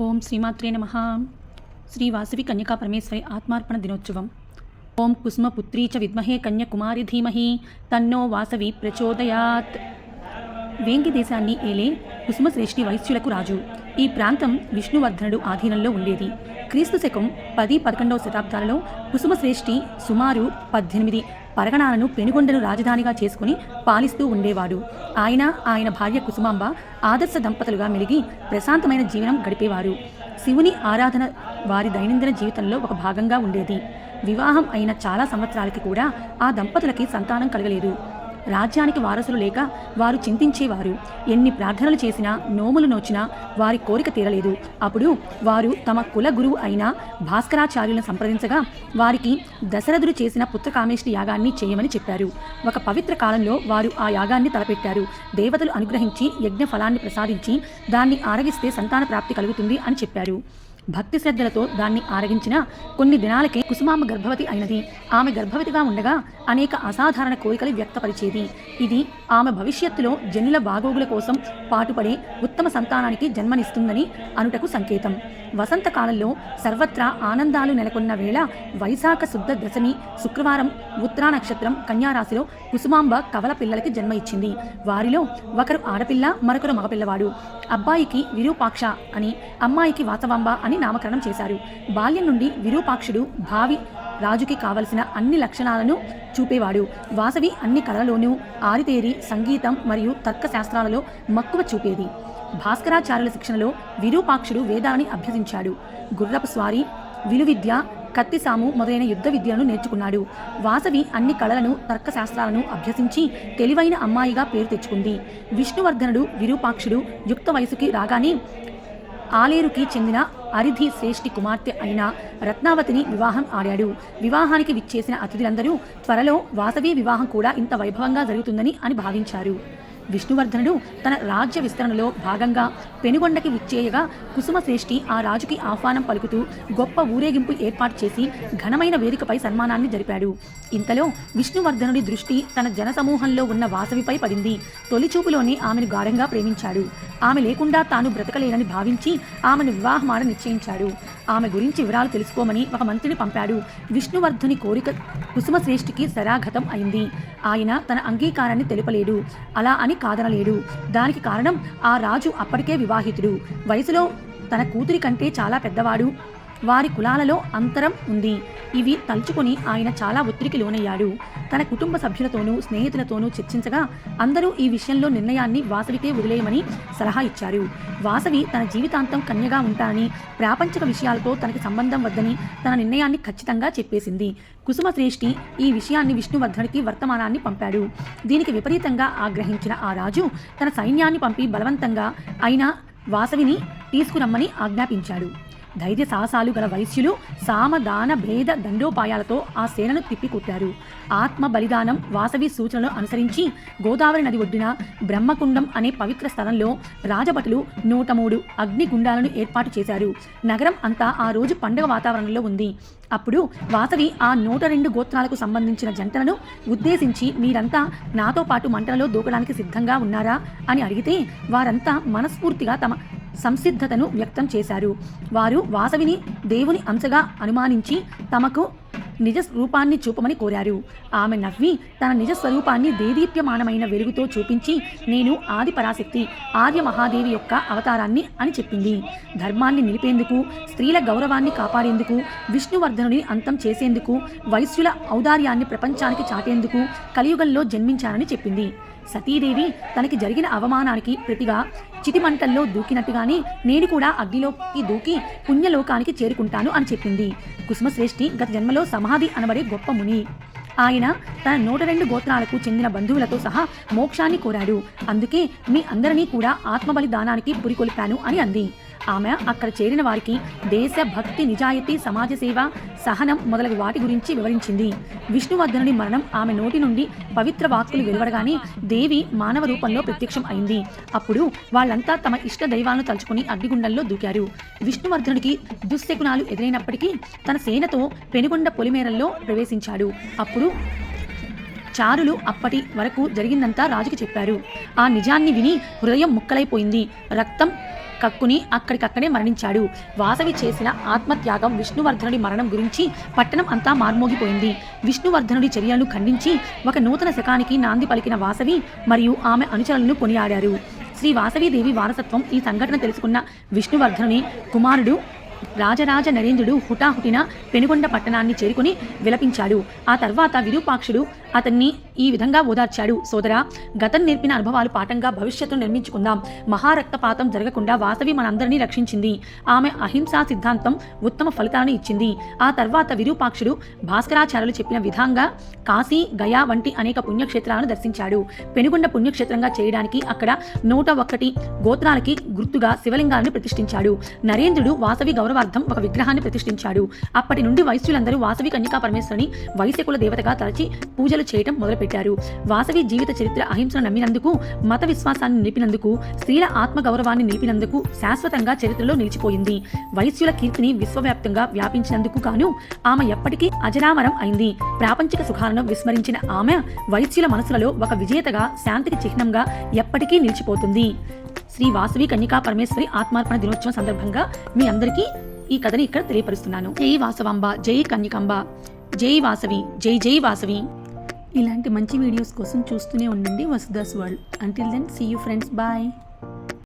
ఓం శ్రీమాత్రే నమ. శ్రీ వాసవి కన్యకా పరమేశ్వరి ఆత్మార్పణ దినోత్సవం. ఓం కుసుమపుత్రీ చ విద్మహే కన్యకుమారి ధీమహి. తన్నో వాసవి ప్రచోదయాత్. వేంగి దేశాన్ని ఏలే కుసుమశ్రేష్ఠి వైశ్యులకు రాజు. ఈ ప్రాంతం విష్ణువర్ధనుడు ఆధీనంలో ఉండేది. క్రీస్తు శకం పది పదకొండవ శతాబ్దాలలో కుసుమశ్రేష్ఠి సుమారు పద్దెనిమిది పరగణాలను పెనుగొండను రాజధానిగా చేసుకుని పాలిస్తూ ఉండేవాడు. ఆయన ఆయన భార్య కుసుమాంబ ఆదర్శ దంపతులుగా మెలిగి ప్రశాంతమైన జీవనం గడిపేవారు. శివుని ఆరాధన వారి దైనందిన జీవితంలో ఒక భాగంగా ఉండేది. వివాహం అయిన చాలా సంవత్సరాలకి కూడా ఆ దంపతులకి సంతానం కలగలేదు. రాజ్యానికి వారసులు లేక వారు చింతించేవారు. ఎన్ని ప్రార్థనలు చేసినా నోములు నోచినా వారి కోరిక తీరలేదు. అప్పుడు వారు తమ కుల గురువు అయిన భాస్కరాచార్యులను సంప్రదించగా వారికి దశరథుడు చేసిన పుత్రకామేష్టి యాగాన్ని చేయమని చెప్పారు. ఒక పవిత్ర కాలంలో వారు ఆ యాగాన్ని తలపెట్టారు. దేవతలు అనుగ్రహించి యజ్ఞ ఫలాన్ని ప్రసాదించి దాన్ని ఆరగిస్తే సంతాన ప్రాప్తి కలుగుతుంది అని చెప్పారు. భక్తి శ్రద్ధలతో దాన్ని ఆరగించిన కొన్ని దినాలకే కుసుమాంబ గర్భవతి అయినది. ఆమె గర్భవతిగా ఉండగా అనేక అసాధారణ కోరికలు వ్యక్తపరిచేది. ఇది ఆమె భవిష్యత్తులో జనుల బాగోగుల కోసం పాటుపడే ఉత్తమ సంతానానికి జన్మనిస్తుందని అనుటకు సంకేతం. వసంతకాలంలో సర్వత్రా ఆనందాలు నెలకొన్న వేళ వైశాఖ శుద్ధ దశమి శుక్రవారం ఉత్తరా నక్షత్రం కన్యారాశిలో కుసుమాంబ కవల పిల్లలకి జన్మ ఇచ్చింది. వారిలో ఒకరు ఆడపిల్ల మరొకరు మగపిల్లవాడు. అబ్బాయికి విరూపాక్ష అని అమ్మాయికి వాసవాంబ అని నామకరణం చేశారు. బాల్యం నుండి విరూపాక్షుడు భావి రాజుకి కావలసిన అన్ని లక్షణాలను చూపేవాడు. వాసవి అన్ని కళలోనూ ఆరితేరి సంగీతం మరియు తర్కశాస్త్రాలలో మక్కువ చూపేది. భాస్కరాచార్యుల శిక్షణలో విరూపాక్షుడు వేదాన్ని అభ్యసించాడు. గుర్రపు స్వారీ విలువిద్య కత్తిసాము మొదలైన యుద్ధ విద్యలను నేర్చుకున్నాడు. వాసవి అన్ని కళలను తర్కశాస్త్రాలను అభ్యసించి తెలివైన అమ్మాయిగా పేరు తెచ్చుకుంది. విష్ణువర్ధనుడు విరూపాక్షుడు యుక్త వయసుకి రాగానే ఆలేరుకి చెందిన అరిధి శ్రేష్ఠి కుమార్తె అయిన రత్నావతిని వివాహం ఆడాడు. వివాహానికి విచ్చేసిన అతిథులందరూ త్వరలో వాసవి వివాహం కూడా ఇంత వైభవంగా జరుగుతుందని అని భావించారు. విష్ణువర్ధనుడు తన రాజ్య విస్తరణలో భాగంగా పెనుగొండకి విచ్చేయగా కుసుమశ్రేష్ఠి ఆ రాజుకి ఆహ్వానం పలుకుతూ గొప్ప ఊరేగింపు ఏర్పాటు చేసి ఘనమైన వేదికపై సన్మానాన్ని జరిపాడు. ఇంతలో విష్ణువర్ధనుడి దృష్టి తన జనసమూహంలో ఉన్న వాసవిపై పడింది. తొలిచూపులోనే ఆమెను గాఢంగా ప్రేమించాడు. ఆమె లేకుండా తాను బ్రతకలేనని భావించి ఆమెను వివాహమాడ నిశ్చయించాడు. ఆమె గురించి వివరాలు తెలుసుకోమని ఒక మంత్రిని పంపాడు. విష్ణువర్ధుని కోరిక కుసుమశ్రేష్ఠికి శరాఘతం అయింది. ఆయన తన అంగీకారాన్ని తెలుపలేడు. అలా అని కాదనలేడు. దానికి కారణం ఆ రాజు అప్పటికే వివాహితుడు. వయసులో తన కూతురి కంటే చాలా పెద్దవాడు. వారి కులాలలో అంతరం ఉంది. ఇవి తలుచుకొని ఆయన చాలా ఒత్తిడికి లోనయ్యాడు. తన కుటుంబ సభ్యులతోనూ స్నేహితులతోనూ చర్చించగా అందరూ ఈ విషయంలో నిర్ణయాన్ని వాసవికే వదిలేయమని సలహా ఇచ్చారు. వాసవి తన జీవితాంతం కన్యగా ఉంటానని ప్రాపంచిక విషయాలతో తనకి సంబంధం వద్దని తన నిర్ణయాన్ని ఖచ్చితంగా చెప్పేసింది. కుసుమశ్రేష్ఠి ఈ విషయాన్ని విష్ణువర్ధనికి వర్తమానాన్ని పంపాడు. దీనికి విపరీతంగా ఆగ్రహించిన ఆ రాజు తన సైన్యాన్ని పంపి బలవంతంగా అయినా వాసవిని తీసుకురమ్మని ఆజ్ఞాపించాడు. ధైర్య సాహసాలు గల వైశ్యులు సామదాన భేద దండోపాయాలతో ఆ సేనను తిప్పికొట్టారు. ఆత్మ బలిదానం వాసవి సూచనలు అనుసరించి గోదావరి నది ఒడ్డున బ్రహ్మకుండం అనే పవిత్ర స్థలంలో రాజభటులు నూట మూడు అగ్నిగుండాలను ఏర్పాటు చేశారు. నగరం అంతా ఆ రోజు పండుగ వాతావరణంలో ఉంది. అప్పుడు వాసవి ఆ నూట రెండు గోత్రాలకు సంబంధించిన జంటలను ఉద్దేశించి మీరంతా నాతో పాటు మంటలలో దూకడానికి సిద్ధంగా ఉన్నారా? అని అడిగితే వారంతా మనస్ఫూర్తిగా తమ సంసిద్ధతను వ్యక్తం చేశారు. వారు వాసవిని దేవుని అంశగా అనుమానించి తమకు నిజ రూపాన్ని చూపమని కోరారు. ఆమె నవ్వి తన నిజ స్వరూపాన్ని దేదీప్యమానమైన వెలుగుతో చూపించి నేను ఆది పరాశక్తి ఆర్య మహాదేవి యొక్క అవతారాన్ని అని చెప్పింది. ధర్మాన్ని నిలిపేందుకు స్త్రీల గౌరవాన్ని కాపాడేందుకు విష్ణువర్ధనుని అంతం చేసేందుకు వైశ్యుల ఔదార్యాన్ని ప్రపంచానికి చాటేందుకు కలియుగంలో జన్మించానని చెప్పింది. సతీదేవి తనకి జరిగిన అవమానానికి ప్రతిగా చితిమంటల్లో దూకినట్టుగానే నేను కూడా అగ్నిలోకి దూకి పుణ్యలోకానికి చేరుకుంటాను అని చెప్పింది. కుసుమశ్రేష్ఠి గత జన్మలో సమాధి అనబడే గొప్ప ముని. ఆయన తన నూట రెండు గోత్రాలకు చెందిన బంధువులతో సహా మోక్షాన్ని కోరాడు. అందుకే మీ అందరినీ కూడా ఆత్మబలిదానానికి పురికొల్పాను అని అంది. ఆమె అక్కడ చేరిన వారికి దేశ భక్తి నిజాయితీ సమాజ సేవ సహనం మొదలగు వాటి గురించి వివరించింది. విష్ణువర్ధనుడి మరణం ఆమె నోటి నుండి పవిత్ర వాక్కులు వెలువడగానే దేవి మానవ రూపంలో ప్రత్యక్షం అయింది. అప్పుడు వాళ్ళంతా తమ ఇష్ట దైవాలను తలుచుకుని అగ్నిగుండంలో దూకారు. విష్ణువర్ధనుడికి దుశ్శకునాలు ఎదురైనప్పటికీ తన సేనతో పెనుగొండ పొలిమేరల్లో ప్రవేశించాడు. అప్పుడు చారులు అప్పటి వరకు జరిగిందంతా రాజుకి చెప్పారు. ఆ నిజాన్ని విని హృదయం ముక్కలైపోయింది. రక్తం కక్కుని అక్కడికక్కడే మరణించాడు. వాసవి చేసిన ఆత్మత్యాగం విష్ణువర్ధనుడి మరణం గురించి పట్టణం అంతా మార్మోగిపోయింది. విష్ణువర్ధనుడి చర్యలను ఖండించి ఒక నూతన శకానికి నాంది పలికిన వాసవి మరియు ఆమె అనుచరులను కొనియాడారు. శ్రీ వాసవీదేవి వారసత్వం ఈ సంఘటన తెలుసుకున్న విష్ణువర్ధనుని కుమారుడు రాజరాజ నరేంద్రుడు హుటాహుటిన పెనుగొండ పట్టణాన్ని చేరుకుని విలపించాడు. ఆ తర్వాత విరూపాక్షుడు అతన్ని ఈ విధంగా ఓదార్చాడు. సోదరా గతం నేర్పిన అనుభవాలు పాఠంగా భవిష్యత్తును నిర్మించుకుందాం. మహారక్తపాతం జరగకుండా వాసవి మనందరినీ రక్షించింది. ఆమె అహింసా సిద్ధాంతం ఉత్తమ ఫలితాలను ఇచ్చింది. ఆ తర్వాత విరూపాక్షుడు భాస్కరాచార్యులు చెప్పిన విధంగా కాశీ గయా వంటి అనేక పుణ్యక్షేత్రాలను దర్శించాడు. పెనుగొండ పుణ్యక్షేత్రంగా చేయడానికి అక్కడ నూట ఒక్కటి గోత్రాలకి గుర్తుగా శివలింగాలను ప్రతిష్ఠించాడు. నరేంద్రుడు వాసవి గౌరవార్థం ఒక విగ్రహాన్ని ప్రతిష్ఠించాడు. అప్పటి నుండి వైశ్యులందరూ వాసవి కన్యకా పరమేశ్వరిని వైశ్యకుల దేవతగా తలచి పూజలు చేయటం మొదలుపెట్టారు. వాసవి జీవిత చరిత్ర అహింసను నమ్మినందుకు మత విశ్వాసాన్ని నిలిపినందుకు స్త్రీల ఆత్మ గౌరవాన్ని నిలిపినందుకు శాశ్వతంగా చరిత్రలో నిలిచిపోయింది. వైశ్యుల కీర్తిని విశ్వవ్యాప్తంగా వ్యాపించినందుకు గాను ఆమె ఎప్పటికీ అజరామరం అయింది. ప్రాపంచిక సుఖాలను విస్మరించిన ఆమె వైశ్యుల మనసులలో ఒక విజేతగా శాంతికి చిహ్నంగా ఎప్పటికీ నిలిచిపోతుంది. శ్రీ వాసవి కన్యకా పరమేశ్వరి ఆత్మార్పణ దినోత్సవం సందర్భంగా మీ అందరికీ ఈ కథని ఇక్కడ తెలియపరుస్తున్నాను. జై వాసవాంబ జై కన్యకాంబ. జై వాసవి జై జై వాసవి. ఇలాంటి మంచి వీడియోస్ కోసం చూస్తూనే ఉండండి Vasudas World. Until then see you friends bye